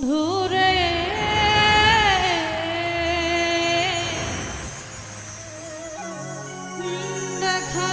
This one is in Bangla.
বন্ধুরে। দেখা